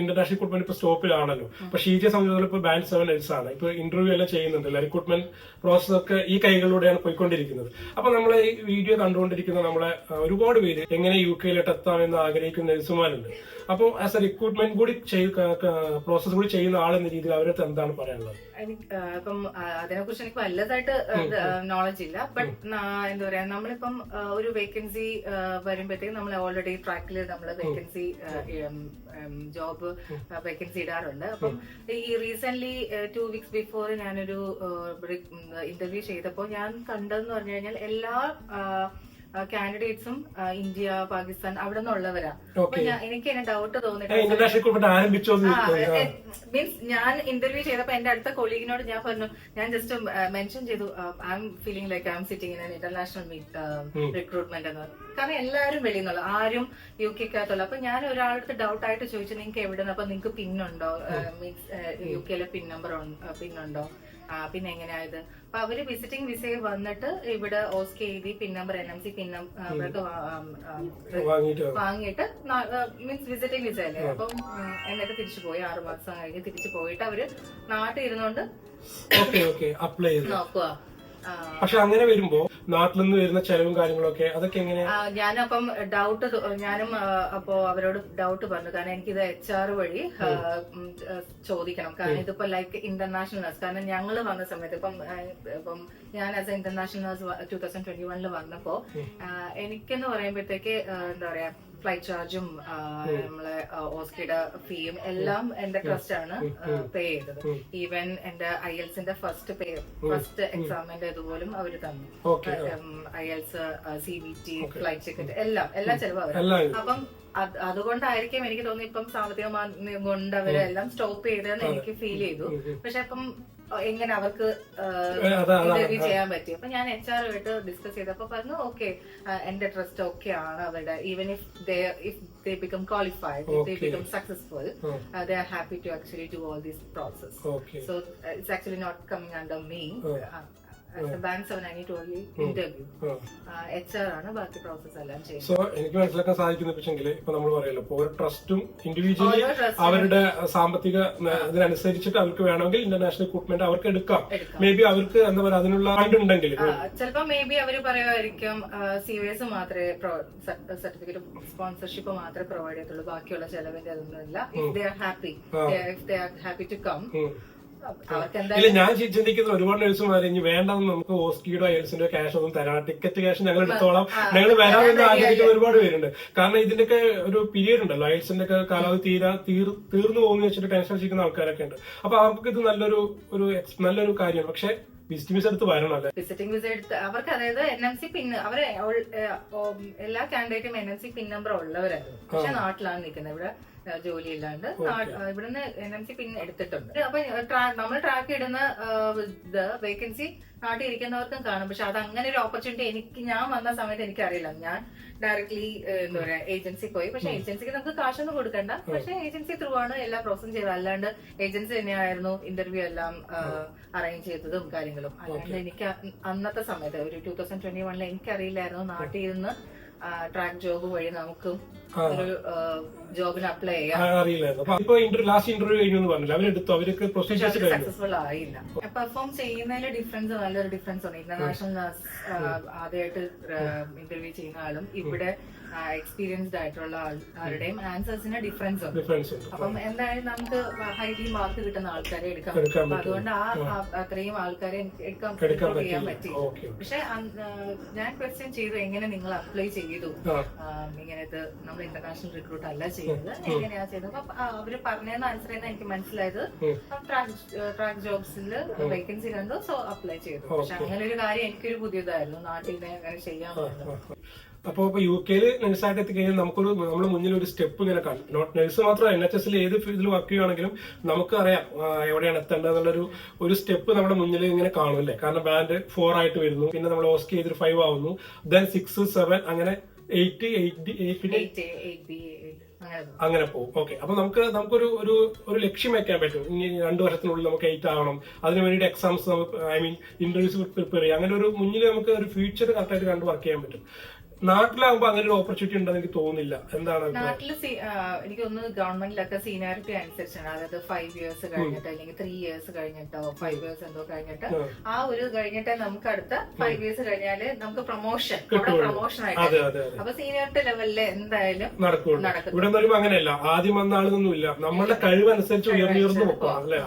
International recruitment ഇപ്പൊ സ്റ്റോപ്പിലാണല്ലോ. അപ്പൊ ഷീജയെ സംബന്ധിച്ചിടത്തോളം ഇപ്പൊ ബാൻഡ് സെവൻ എൽസ് ആണ്. ഇപ്പൊ ഇന്റർവ്യൂ എല്ലാം ചെയ്യുന്നുണ്ടല്ലോ. റിക്രൂട്ട്മെന്റ് പ്രോസസ് ഒക്കെ ഈ കൈകളിലൂടെയാണ് പോയിക്കൊണ്ടിരിക്കുന്നത്. അപ്പൊ നമ്മൾ ഈ വീഡിയോ കണ്ടുകൊണ്ടിരിക്കുന്ന നമ്മളെ ഒരുപാട് പേര് എങ്ങനെ യു കെയിലോട്ട് എത്താമെന്ന് ആഗ്രഹിക്കുന്ന എൽസുമാരുണ്ട് അപ്പോൾ ആസ് എ റിക്രൂട്ട്മെന്റ് കൂടി പ്രോസസ് കൂടി ചെയ്യുന്ന ആൾ എന്ന രീതിയിൽ അവരടുത്ത് എന്താണ് പറയാനുള്ളത്? ഇപ്പം അതിനെ കുറിച്ച് എനിക്ക് വല്ലതായിട്ട് നോളജ് ഇല്ല. ബട്ട് എന്താ പറയാ നമ്മളിപ്പം ഒരു വേക്കൻസി വരുമ്പോഴത്തേക്കും നമ്മൾ ഓൾറെഡി ട്രാക്കിൽ നമ്മൾ വേക്കൻസി ജോബ് വേക്കൻസി ഇടാറുണ്ട്. അപ്പം ഈ റീസെന്റ് ടു വീക്സ് ബിഫോർ ഞാനൊരു ഇന്റർവ്യൂ ചെയ്തപ്പോൾ ഞാൻ കണ്ടതെന്ന് പറഞ്ഞു കഴിഞ്ഞാൽ എല്ലാ കാൻഡിഡേറ്റ്സും ഇന്ത്യ പാകിസ്ഥാൻ അവിടെ നിന്നുള്ളവരാ. അപ്പൊ എനിക്ക് എന്നെ ഡൗട്ട് തോന്നിട്ട്. മീൻസ് ഞാൻ ഇന്റർവ്യൂ ചെയ്തപ്പോ എന്റെ അടുത്ത കൊളീഗിനോട് ഞാൻ പറഞ്ഞു ഞാൻ ജസ്റ്റ് മെൻഷൻ ചെയ്തു I'm feeling like I'm sitting in international recruitment എന്ന്. പറഞ്ഞു കാരണം എല്ലാവരും വെളിയിൽ നിന്നുള്ള ആരും യു കെക്കകത്തുള്ള അപ്പൊ ഞാൻ ഒരാളടുത്ത് ഡൗട്ട് ആയിട്ട് ചോദിച്ചു നിങ്ങൾക്ക് എവിടെ നിന്ന് അപ്പൊ നിങ്ങൾക്ക് പിന്നുണ്ടോ മീൻസ് യു കെയിലെ പിൻ നമ്പർ പിന്നുണ്ടോ പിന്നെ എങ്ങനെയായത്? അപ്പൊ അവർ വിസിറ്റിംഗ് വിസയിൽ വന്നിട്ട് ഇവിടെ ഓസ്കെ എഴുതി പിൻ number N M C pin number വാങ്ങിയിട്ട് മീൻസ് വിസിറ്റിംഗ് വിസ അല്ലേ? അപ്പം എന്നിട്ട് തിരിച്ചു പോയി. ആറു മാസം കഴിഞ്ഞ് തിരിച്ചു പോയിട്ട് അവർ നാട്ടിൽ ഇരുന്നോണ്ട് അപ്ലൈ നോക്കുക പക്ഷെ അങ്ങനെ വരുമ്പോ നാട്ടിൽ നിന്ന് വരുന്ന ചെലവും കാര്യങ്ങളൊക്കെ അതൊക്കെ എങ്ങനെയാ ഞാനപ്പം ഡൗട്ട് ഞാനും അപ്പോ അവരോട് ഡൗട്ട് പറഞ്ഞു. കാരണം എനിക്കിത് എച്ച് ആർ വഴി ചോദിക്കണം. കാരണം ഇതിപ്പോ ലൈക്ക് ഇന്റർനാഷണൽ നഴ്സ് കാരണം ഞങ്ങൾ വന്ന സമയത്ത് ഇപ്പം ഇപ്പം ഞാൻ as a international nurse two thousand twenty വണ്ണിൽ വന്നപ്പോ എനിക്കെന്ന് പറയുമ്പോഴത്തേക്ക് എന്താ പറയാ ഫ്ലൈറ്റ് ചാർജും നമ്മളെ ഓസ്കിയുടെ ഫീയും എല്ലാം എന്റെ ട്രസ്റ്റ് ആണ് പേ ചെയ്തത്. ഈവൻ എന്റെ ഐ എൽസിന്റെ ഫസ്റ്റ് പേ ഫസ്റ്റ് എക്സാമിന്റെ ഇതുപോലും അവർ തന്നു. IELTS C B T flight ticket എല്ലാം എല്ലാ ചെലവും അവർ അപ്പം അതുകൊണ്ടായിരിക്കും എനിക്ക് തോന്നി ഇപ്പം സാമ്പത്തിക കൊണ്ട് അവരെല്ലാം സ്റ്റോപ്പ് ചെയ്തതെന്ന് എനിക്ക് ഫീൽ ചെയ്തു. പക്ഷെ അപ്പം എങ്ങനെ അവർക്ക് ചെയ്യാൻ പറ്റി. അപ്പൊ ഞാൻ എച്ച് ആറുമായിട്ട് ഡിസ്കസ് ചെയ്തപ്പോ പറഞ്ഞു ഓക്കെ എന്റെ ട്രസ്റ്റ് ഓക്കെ ആണ് അവരുടെ. Even if they if they become qualified they. Become successful they are happy to actually do all this process so it's actually not coming under coming me. Oh. Uh, only interview HR ആണ് ബാക്കി process എല്ലാം ചെയ്യുന്നത്. So എനിക്ക് മനസ്സിലാക്കാൻ സാധിക്കുന്ന പക്ഷെങ്കിൽ ഇപ്പൊ നമ്മൾ പറയല്ലോ ഇപ്പൊ ഓരോ ട്രസ്റ്റും ഇൻഡിവിജ്വലി അവരുടെ സാമ്പത്തിക ഇതിനനുസരിച്ചിട്ട് അവർക്ക് വേണമെങ്കിൽ ഇന്റർനാഷണൽ റിക്രൂട്ട്മെന്റ് അവർക്ക് എടുക്കാം. മേ ബി അവർക്ക് എന്താ പറയുക അതിനുള്ള ഫണ്ട് ഉണ്ടെങ്കിൽ ചിലപ്പോ മേ ബി അവർ പറയുമായിരിക്കും സി വി എസ് മാത്രമേ സർട്ടിഫിക്കറ്റ് സ്പോൺസർഷിപ്പ് മാത്രമേ പ്രൊവൈഡ് ചെയ്യത്തുള്ളൂ. ബാക്കിയുള്ള ചെലവിന്റെ അതൊന്നുമില്ല if they are happy they are happy to come ഇല്ല ഞാൻ ചിന്തിക്കുന്നത് ചിന്തിക്കുന്ന ഒരുപാട് നഴ്സുമാർ ഇനി വേണ്ടെന്ന് നമുക്ക് ഓസ്കിയുടെ എൽസിന്റെ ക്യാഷ് ഒന്നും തരാം ടിക്കറ്റ് ക്യാഷ് ഞങ്ങൾ എടുത്തോളാം. ഞങ്ങൾ വരാമെന്ന് ആഗ്രഹിക്കുന്ന ഒരുപാട് പേരുണ്ട്. കാരണം ഇതിന്റെയൊക്കെ ഒരു പീരീഡ് ഉണ്ടല്ലോ. എൽസിന്റെ ഒക്കെ കാലാവധി തീരാ തീർന്നു പോകുന്ന വെച്ചിട്ട് ടെൻഷൻ അടിച്ചിരിക്കുന്ന ആൾക്കാരൊക്കെ ഉണ്ട്. അപ്പൊ അവർക്ക് ഇത് നല്ലൊരു ഒരു നല്ലൊരു കാര്യമാണ്. പക്ഷെ വിസിറ്റിംഗ് വിസ എടുത്ത് വിസിറ്റിംഗ് വിസ എടുത്ത് അവർക്ക് അതായത് എൻ എം സി പിൻ അവരെ എല്ലാ കാൻഡിഡേറ്റും N M C pin number ഉള്ളവരായിരുന്നു പക്ഷെ നാട്ടിലാണ് നിൽക്കുന്നത്. ഇവിടെ ഏഹ് ജോലി ഇല്ലാണ്ട് ഇവിടുന്ന് എൻ എം സി പിന്നെ എടുത്തിട്ടുണ്ട്. അപ്പൊ നമ്മൾ ട്രാക്ക് ഇടുന്ന ഇത് വേക്കൻസി നാട്ടിൽ ഇരിക്കുന്നവർക്കും കാണും. പക്ഷെ അത് അങ്ങനെ ഒരു ഓപ്പർച്യൂണിറ്റി എനിക്ക് ഞാൻ വന്ന സമയത്ത് എനിക്ക് അറിയില്ല ഞാൻ ഡയറക്ട്ലി എന്താ പറയാ ഏജൻസി പോയി. പക്ഷെ ഏജൻസിക്ക് നമുക്ക് കാശൊന്നും കൊടുക്കണ്ട. പക്ഷെ ഏജൻസി ത്രൂ ആണ് എല്ലാ പ്രോസസ്സും ചെയ്തത്. അല്ലാണ്ട് ഏജൻസി തന്നെയായിരുന്നു ഇന്റർവ്യൂ എല്ലാം അറേഞ്ച് ചെയ്തതും കാര്യങ്ങളും. അല്ലാണ്ട് എനിക്ക് അന്നത്തെ സമയത്ത് ഒരു ടൂ തൗസൻഡ് ട്വന്റി വണ്ണിൽ എനിക്കറിയില്ലായിരുന്നു നാട്ടിൽ നിന്ന് ട്രാക്ക് ജോബ് വഴി നമുക്കും ഒരു ജോബിന് അപ്ലൈ ചെയ്യാം. അറിയില്ലായിരുന്നു. ഇപ്പൊ ഇന്റർവ്യൂ ലാസ്റ്റ് ഇന്റർവ്യൂ കഴിഞ്ഞു പറഞ്ഞില്ല? അവരെടുത്തു അവർക്ക് സക്സസ്ഫുൾ ആയില്ല. പെർഫോം ചെയ്യുന്നതിൽ ഡിഫറൻസ് നല്ലൊരു ഡിഫറൻസ് ഉണ്ട് ഇന്റർനാഷണൽ ആദ്യമായിട്ട് ഇന്റർവ്യൂ ചെയ്യുന്ന ആളും. ഇവിടെ എക്സ്പീരിയൻസ്ഡ് ആയിട്ടുള്ള ആൾ- ആളുടെയും ആൻസേഴ്സിന് ഡിഫറൻസ് ഉണ്ട്. ഡിഫറൻസ് ഉണ്ട്. അപ്പം എന്തായാലും നമുക്ക് ഹൈലി മാർക്ക് കിട്ടുന്ന ആൾക്കാരെ എടുക്കാൻ എടുക്കാൻ പറ്റും. അപ്പൊ അതുകൊണ്ട് ആ അത്രയും ആൾക്കാരെ എടുക്കാൻ ചെയ്യാൻ പറ്റി. പക്ഷെ ഞാൻ ക്വസ്റ്റ്യൻ ചെയ്തു എങ്ങനെ നിങ്ങൾ അപ്ലൈ ചെയ്തു. ഇങ്ങനത്തെ നമ്മൾ ഇന്റർനാഷണൽ റിക്രൂട്ട് അല്ല ചെയ്തത്. എങ്ങനെയാ ചെയ്തത്? അപ്പൊ അവർ അവർ പറഞ്ഞതെന്ന് ആൻസർ ചെയ്യുന്ന എനിക്ക് മനസ്സിലായത്. ട്രാക്ക് ജോബ്സിൽ വേക്കൻസി കണ്ടു സോ അപ്ലൈ ചെയ്തു. പക്ഷെ അങ്ങനെ ഒരു കാര്യം എനിക്കൊരു പുതിയതായിരുന്നു. നാട്ടിൽ നിന്ന് അങ്ങനെ ചെയ്യാൻ പറ്റും അപ്പൊ ഇപ്പൊ യു കെയിൽ നഴ്സായിട്ട് എത്തിക്കഴിഞ്ഞാൽ നമുക്കൊരു നമ്മുടെ മുന്നിൽ ഒരു സ്റ്റെപ്പ് ഇങ്ങനെ കാണും. നോട്ട് നഴ്സ് മാത്രമല്ല എൻ എച്ച് എസിൽ ഏത് ഫീൽഡിൽ വർക്ക് ചെയ്യുകയാണെങ്കിലും നമുക്കറിയാം എവിടെയാണ് എത്തേണ്ടത് എന്നുള്ളൊരു ഒരു സ്റ്റെപ്പ് നമ്മുടെ മുന്നിൽ ഇങ്ങനെ കാണും അല്ലേ കാരണം ബാൻഡ് ഫോർ ആയിട്ട് വരുന്നു പിന്നെ നമ്മൾ ഓസ്കി ചെയ്തിട്ട് ഫൈവ് ആവുന്നു ദെൻ സിക്സ് സെവൻ അങ്ങനെ എയ്റ്റ് എയ്റ്റ് എയ്റ്റ് അങ്ങനെ പോകും. ഓക്കെ അപ്പൊ നമുക്ക് നമുക്കൊരു ഒരു ഒരു ലക്ഷ്യം വെക്കാൻ പറ്റും. ഇനി രണ്ടു വർഷത്തിനുള്ളിൽ നമുക്ക് എയ്റ്റ് ആവണം. അതിന് വേണ്ടിയിട്ട് എക്സാംസ് നമുക്ക് ഐ മീൻ ഇന്റർവ്യൂസ് പ്രിപ്പയർ ചെയ്യാം അങ്ങനെ ഒരു മുന്നിൽ നമുക്ക് ഒരു ഫ്യൂച്ചർ കറക്റ്റ് ആയിട്ട് കണ്ട് വർക്ക് ചെയ്യാൻ പറ്റും. നാട്ടിലാകുമ്പോ അങ്ങനെ ഒരു ഓപ്പർച്യൂണിറ്റി ഉണ്ടെന്ന് എനിക്ക് തോന്നുന്നില്ല. എന്താണ്? നാട്ടിൽ എനിക്ക് തോന്നുന്നു ഗവൺമെന്റിലൊക്കെ സീനിയോറിറ്റി അനുസരിച്ചാണ്. അതായത് ഫൈവ് ഇയേഴ്സ് കഴിഞ്ഞിട്ട് അല്ലെങ്കിൽ ത്രീ ഇയേഴ്സ് കഴിഞ്ഞിട്ടോ ഫൈവ് ഇയേഴ്സ് എന്തോ കഴിഞ്ഞിട്ട് ആ. ഒരു കഴിഞ്ഞിട്ട് നമുക്ക് അടുത്ത ഫൈവ് ഇയേഴ്സ് കഴിഞ്ഞാൽ നമുക്ക് പ്രൊമോഷൻ അവിടെ പ്രൊമോഷൻ ആയിട്ട് അപ്പൊ സീനിയോറിറ്റി ലെവലിൽ എന്തായാലും നടക്കും. ഇവിടെ അങ്ങനെയല്ല. ആദ്യം വന്ന ആളൊന്നുമില്ല നമ്മളുടെ കഴിവനുസരിച്ച് ഉയർന്നു പോകാം അല്ലെ?